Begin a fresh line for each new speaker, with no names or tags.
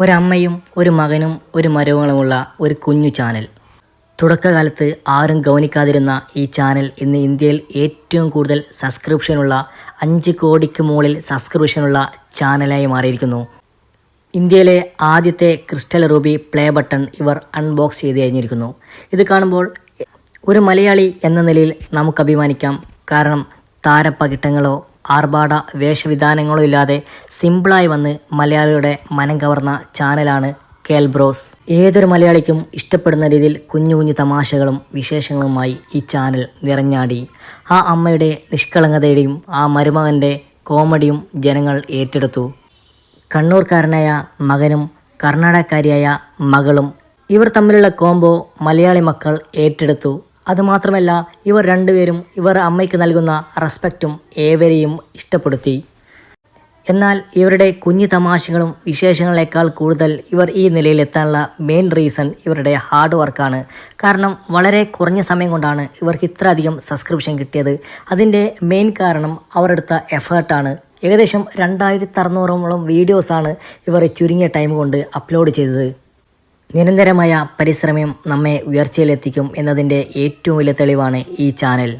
ഒരമ്മയും ഒരു മകനും ഒരു മരുമകളുമുള്ള ഒരു കുഞ്ഞു ചാനൽ. തുടക്കകാലത്ത് ആരും ഗൗനിക്കാതിരുന്ന ഈ ചാനൽ ഇന്ന് ഇന്ത്യയിൽ ഏറ്റവും കൂടുതൽ സബ്സ്ക്രിപ്ഷനുള്ള അഞ്ച് കോടിക്ക് മുകളിൽ സബ്സ്ക്രിപ്ഷനുള്ള ചാനലായി മാറിയിരിക്കുന്നു. ഇന്ത്യയിലെ ആദ്യത്തെ ക്രിസ്റ്റൽ റൂബി പ്ലേ ബട്ടൺ ഇവർ അൺബോക്സ് ചെയ്ത് കഴിഞ്ഞിരിക്കുന്നു. ഇത് കാണുമ്പോൾ ഒരു മലയാളി എന്ന നിലയിൽ നമുക്ക് അഭിമാനിക്കാം. കാരണം താരപ്പകിട്ടങ്ങളോ ആർഭാട വേഷവിധാനങ്ങളോ ഇല്ലാതെ സിമ്പിളായി വന്ന് മലയാളിയുടെ മനം കവർന്ന ചാനലാണ് കേൽബ്രോസ് ഏതൊരു മലയാളിക്കും ഇഷ്ടപ്പെടുന്ന രീതിയിൽ കുഞ്ഞു കുഞ്ഞു തമാശകളും വിശേഷങ്ങളുമായി ഈ ചാനൽ നിറഞ്ഞാടി. ആ അമ്മയുടെ നിഷ്കളങ്കതയുടെയും ആ മരുമകന്റെ കോമഡിയും ജനങ്ങൾ ഏറ്റെടുത്തു. കണ്ണൂർക്കാരനായ മകനും കർണാടകക്കാരിയായ മകളും ഇവർ തമ്മിലുള്ള കോംബോ മലയാളി മക്കൾ ഏറ്റെടുത്തു. അതുമാത്രമല്ല ഇവർ രണ്ടുപേരും ഇവർ അമ്മയ്ക്ക് നൽകുന്ന റെസ്പെക്റ്റും ഏവരെയും ഇഷ്ടപ്പെടുത്തി. എന്നാൽ ഇവരുടെ കുഞ്ഞു തമാശകളും വിശേഷങ്ങളെക്കാൾ കൂടുതൽ ഇവർ ഈ നിലയിലെത്താനുള്ള മെയിൻ റീസൺ ഇവരുടെ ഹാർഡ് വർക്കാണ് കാരണം വളരെ കുറഞ്ഞ സമയം കൊണ്ടാണ് ഇവർക്ക് ഇത്രയധികം സബ്സ്ക്രിപ്ഷൻ കിട്ടിയത്. അതിന്റെ മെയിൻ കാരണം അവരെടുത്ത എഫേർട്ടാണ് ഏകദേശം രണ്ടായിരത്തി അറുന്നൂറോളം വീഡിയോസാണ് ഇവർ ചുരുങ്ങിയ ടൈം കൊണ്ട് അപ്ലോഡ് ചെയ്തത്. നിരന്തരമായ പരിശ്രമം നമ്മെ ഉയർച്ചയിലെത്തിക്കും എന്നതിന്റെ ഏറ്റവും വലിയ തെളിവാണ് ഈ ചാനൽ.